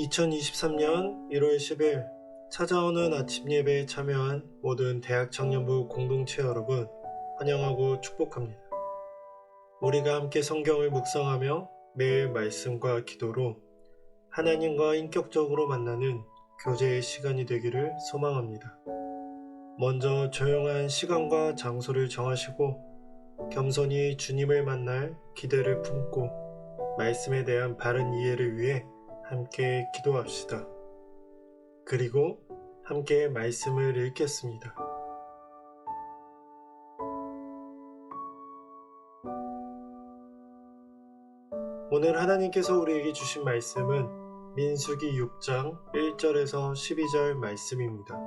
2023년 1월 10일 찾아오는 아침 예배에 참여한 모든 대학 청년부 공동체 여러분 환영하고 축복합니다. 우리가 함께 성경을 묵상하며 매일 말씀과 기도로 하나님과 인격적으로 만나는 교제의 시간이 되기를 소망합니다. 먼저 조용한 시간과 장소를 정하시고 겸손히 주님을 만날 기대를 품고 말씀에 대한 바른 이해를 위해 함께 기도합시다. 그리고 함께 말씀을 읽겠습니다. 오늘 하나님께서 우리에게 주신 말씀은 민수기 6장 1절에서 12절 말씀입니다.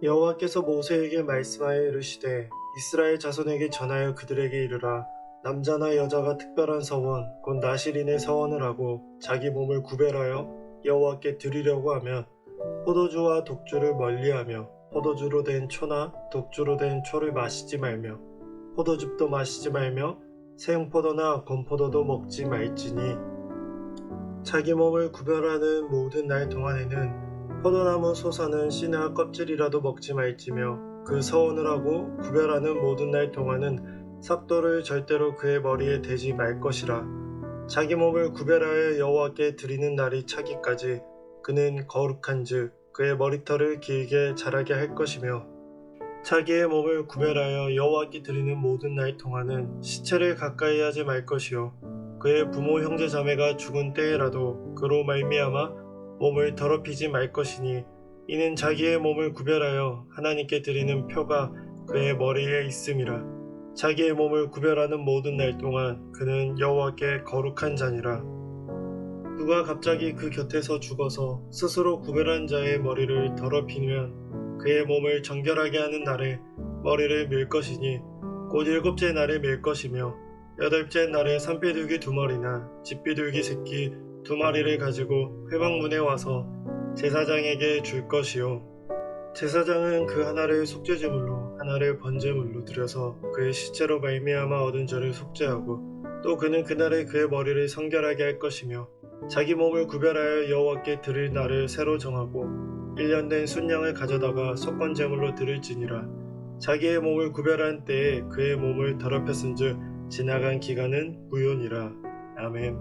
여호와께서 모세에게 말씀하여 이르시되 이스라엘 자손에게 전하여 그들에게 이르라 남자나 여자가 특별한 서원 곧 나시린의 서원을 하고 자기 몸을 구별하여 여호와께 드리려고 하면 포도주와 독주를 멀리하며 포도주로 된 초나 독주로 된 초를 마시지 말며 포도즙도 마시지 말며 생포도나 건포도도 먹지 말지니 자기 몸을 구별하는 모든 날 동안에는 포도나무 솟아는 씨나 껍질이라도 먹지 말지며 그 서원을 하고 구별하는 모든 날 동안은 삭도를 절대로 그의 머리에 대지 말 것이라. 자기 몸을 구별하여 여호와께 드리는 날이 차기까지 그는 거룩한즉 그의 머리털을 길게 자라게 할 것이며 자기의 몸을 구별하여 여호와께 드리는 모든 날 동안은 시체를 가까이 하지 말 것이요. 그의 부모 형제 자매가 죽은 때에라도 그로 말미암아 몸을 더럽히지 말 것이니 이는 자기의 몸을 구별하여 하나님께 드리는 표가 그의 머리에 있음이라 자기의 몸을 구별하는 모든 날 동안 그는 여호와께 거룩한 자니라. 누가 갑자기 그 곁에서 죽어서 스스로 구별한 자의 머리를 더럽히면 그의 몸을 정결하게 하는 날에 머리를 밀 것이니 곧 일곱째 날에 밀 것이며 여덟째 날에 산비둘기 두 마리나 집비둘기 새끼 두 마리를 가지고 회방문에 와서 제사장에게 줄 것이요. 제사장은 그 하나를 속죄제물로 하나를 번제물로 드려서 그의 시체로 말미암아 얻은 죄를 속죄하고 또 그는 그날에 그의 머리를 성결하게 할 것이며 자기 몸을 구별하여 여호와께 드릴 날을 새로 정하고 1년 된 순양을 가져다가 속건제물로 드릴지니라. 자기의 몸을 구별한 때에 그의 몸을 더럽혔은즉 지나간 기간은 무효니라. 아멘.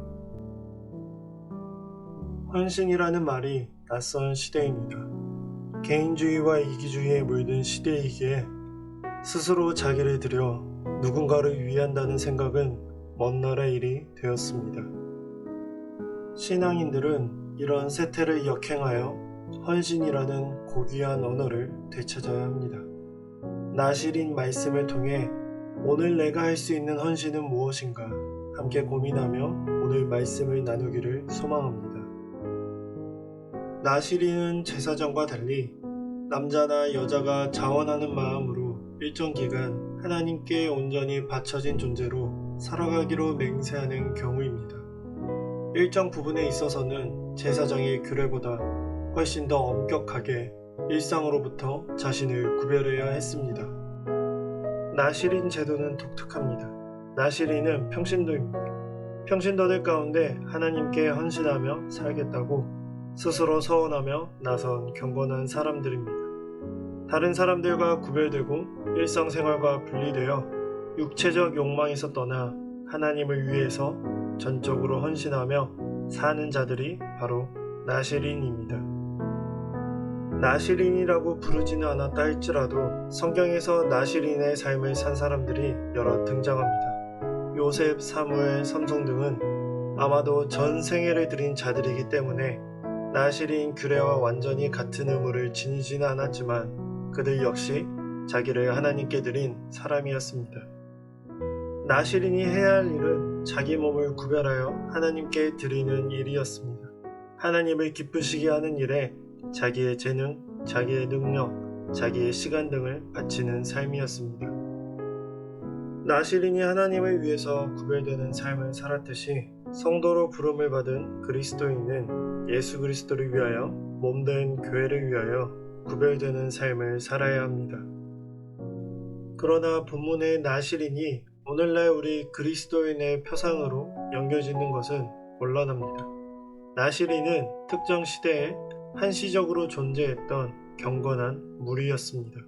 헌신이라는 말이 낯선 시대입니다. 개인주의와 이기주의에 물든 시대이기에 스스로 자기를 들여 누군가를 위한다는 생각은 먼 나라 일이 되었습니다. 신앙인들은 이런 세태를 역행하여 헌신이라는 고귀한 언어를 되찾아야 합니다. 나실인 말씀을 통해 오늘 내가 할 수 있는 헌신은 무엇인가 함께 고민하며 오늘 말씀을 나누기를 소망합니다. 나시린은 제사장과 달리 남자나 여자가 자원하는 마음으로 일정 기간 하나님께 온전히 바쳐진 존재로 살아가기로 맹세하는 경우입니다. 일정 부분에 있어서는 제사장의 규례보다 훨씬 더 엄격하게 일상으로부터 자신을 구별해야 했습니다. 나시린 제도는 독특합니다. 나시린은 평신도입니다. 평신도들 가운데 하나님께 헌신하며 살겠다고 스스로 서원하며 나선 경건한 사람들입니다. 다른 사람들과 구별되고 일상생활과 분리되어 육체적 욕망에서 떠나 하나님을 위해서 전적으로 헌신하며 사는 자들이 바로 나시린입니다. 나시린이라고 부르지는 않았다 할지라도 성경에서 나시린의 삶을 산 사람들이 여러 등장합니다. 요셉, 사무엘, 삼성 등은 아마도 전 생애를 드린 자들이기 때문에 나시린 규례와 완전히 같은 의무를 지니지는 않았지만 그들 역시 자기를 하나님께 드린 사람이었습니다. 나시린이 해야 할 일은 자기 몸을 구별하여 하나님께 드리는 일이었습니다. 하나님을 기쁘시게 하는 일에 자기의 재능, 자기의 능력, 자기의 시간 등을 바치는 삶이었습니다. 나시린이 하나님을 위해서 구별되는 삶을 살았듯이 성도로 부름을 받은 그리스도인은 예수 그리스도를 위하여 몸된 교회를 위하여 구별되는 삶을 살아야 합니다. 그러나 본문의 나시린이 오늘날 우리 그리스도인의 표상으로 연결짓는 것은 곤란합니다. 나시린은 특정 시대에 한시적으로 존재했던 경건한 무리였습니다.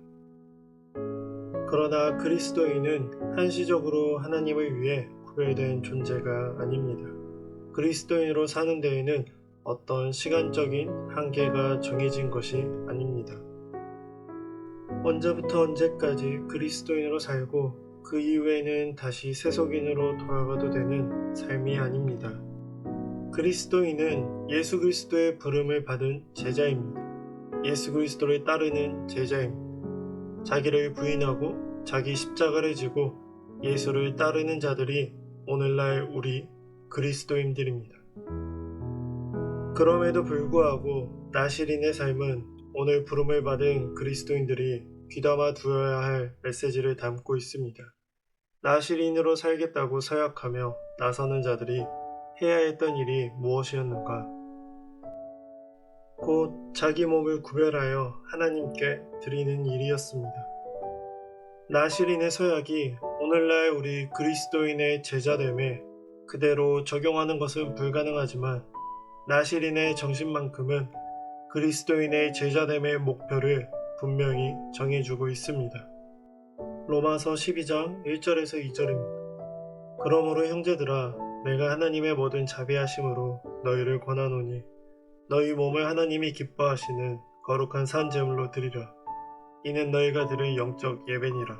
그러나 그리스도인은 한시적으로 하나님을 위해 구별된 존재가 아닙니다. 그리스도인으로 사는 데에는 어떤 시간적인 한계가 정해진 것이 아닙니다. 언제부터 언제까지 그리스도인으로 살고 그 이후에는 다시 세속인으로 돌아가도 되는 삶이 아닙니다. 그리스도인은 예수 그리스도의 부름을 받은 제자입니다. 예수 그리스도를 따르는 제자입니다. 자기를 부인하고 자기 십자가를 지고 예수를 따르는 자들이 오늘날 우리 그리스도인들입니다. 그럼에도 불구하고 나시린의 삶은 오늘 부름을 받은 그리스도인들이 귀담아 두어야 할 메시지를 담고 있습니다. 나시린으로 살겠다고 서약하며 나서는 자들이 해야 했던 일이 무엇이었는가? 곧 자기 몸을 구별하여 하나님께 드리는 일이었습니다. 나시린의 서약이 오늘날 우리 그리스도인의 제자됨에 그대로 적용하는 것은 불가능하지만 나시린의 정신만큼은 그리스도인의 제자됨의 목표를 분명히 정해주고 있습니다. 로마서 12장 1절에서 2절입니다. 그러므로 형제들아 내가 하나님의 모든 자비하심으로 너희를 권하노니 너희 몸을 하나님이 기뻐하시는 거룩한 산 제물로 드리라. 이는 너희가 들을 영적 예배니라.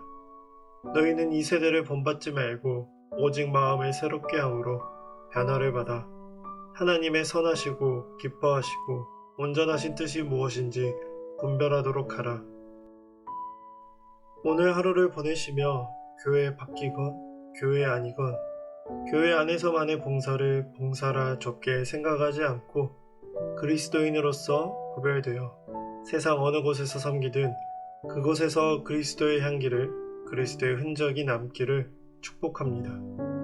너희는 이 세대를 본받지 말고 오직 마음을 새롭게 함으로 변화를 받아 하나님의 선하시고 기뻐하시고 온전하신 뜻이 무엇인지 분별하도록 하라. 오늘 하루를 보내시며 교회에 바뀌건 교회 아니건 교회 안에서만의 봉사를 봉사라 좁게 생각하지 않고 그리스도인으로서 구별되어 세상 어느 곳에서 섬기든 그곳에서 그리스도의 향기를 그리스도의 흔적이 남기를 축복합니다.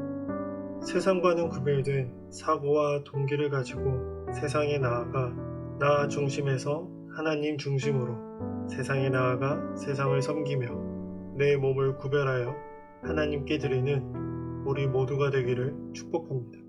세상과는 구별된 사고와 동기를 가지고 세상에 나아가 나 중심에서 하나님 중심으로 세상에 나아가 세상을 섬기며 내 몸을 구별하여 하나님께 드리는 우리 모두가 되기를 축복합니다.